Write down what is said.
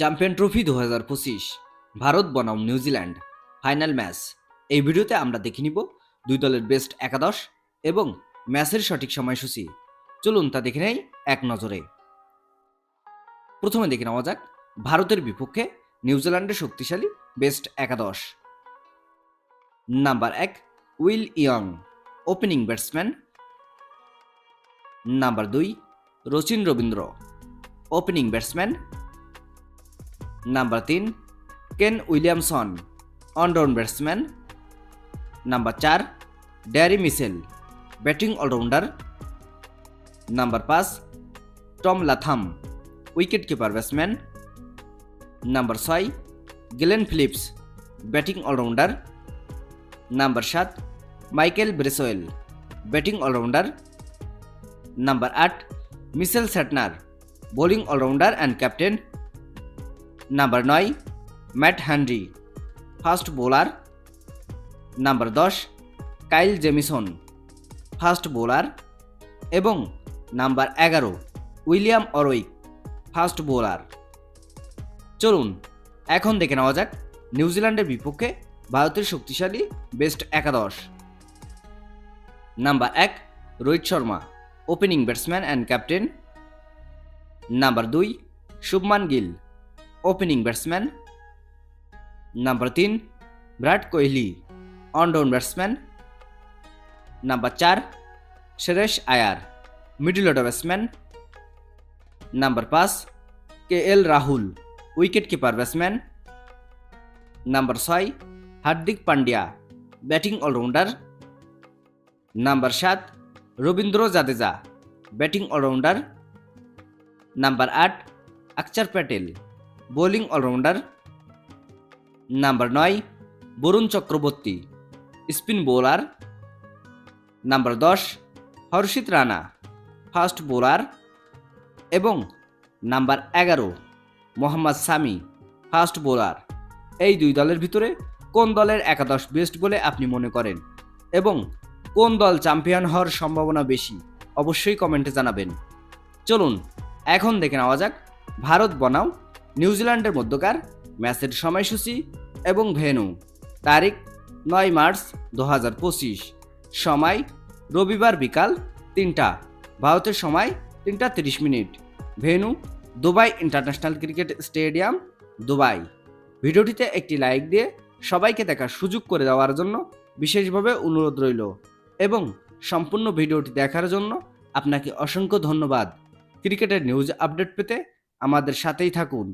Champion trophy দু হাজার পঁচিশ, ভারত বনাম নিউজিল্যান্ড ফাইনাল ম্যাচ। এই ভিডিওতে আমরা দেখে নিব দুই দলের বেস্ট একাদশ এবং ম্যাচের সঠিক সময়সূচি। চলুন তা দেখে নেই এক নজরে। প্রথমে দেখে নেওয়া যাক ভারতের বিপক্ষে নিউজিল্যান্ডের শক্তিশালী বেস্ট একাদশ। নাম্বার এক, Will Young, opening batsman. Number দুই, Rachin Ravindra, opening batsman. Number তিন Kane Williamson one down batsman number চার Daryl Mitchell batting allrounder number পাঁচ Tom Latham wicket keeper batsman number ছয় Glenn Phillips batting allrounder number সাত Michael Bracewell batting allrounder number আট Mitchell Santner bowling allrounder and captain number নয়, Matt Henry. Fast bowler, number দশ, Kyle Jamieson. Fast bowler এবং number এগারো, William অরউইক fast bowler. চলুন, এখন দেখে নেওয়া যাক নিউজিল্যান্ডের বিপক্ষে ভারতের শক্তিশালী বেস্ট একাদশ। নাম্বার এক, Rohit Sharma, opening batsman and captain. Number দুই, Shubman Gill. Opening batsman number তিন Virat Kohli one down batsman number চার Suresh Iyer middle order batsman number পাঁচ K L Rahul wicket keeper batsman number ছয় Hardik Pandya batting allrounder number সাত Ravindra Jadeja batting allrounder number আট Axar Patel bowling allrounder number নয় Varun Chakravarthy, spin bowler number দশ Harshit Rana, fast bowler এবং number এগারো Mohammad Sami, fast bowler. এই দুই দলের ভিতরে কোন দলের একাদশ বেস্ট বলে আপনি মনে করেন এবং কোন দল চ্যাম্পিয়ন হওয়ার সম্ভাবনা বেশি অবশ্যই কমেন্টে জানাবেন। চলুন, এখন দেখে নেওয়া যাক ভারত বনাম নিউজিল্যান্ডের মধ্যকার ম্যাচের সময়সূচি এবং ভেনু তারিখ নয় মার্চ দু হাজার পঁচিশ। সময় রবিবার বিকাল তিনটা। ভারতের সময় তিনটা তিরিশ minute. Venue, Dubai international cricket stadium, Dubai. ভিডিওটিতে একটি লাইক দিয়ে সবাইকে দেখার সুযোগ করে দেওয়ার জন্য বিশেষভাবে অনুরোধ রইল এবং সম্পূর্ণ ভিডিওটি দেখার জন্য আপনাকে অসংখ্য ধন্যবাদ। ক্রিকেটের নিউজ আপডেট পেতে আমাদের সাথেই থাকুন।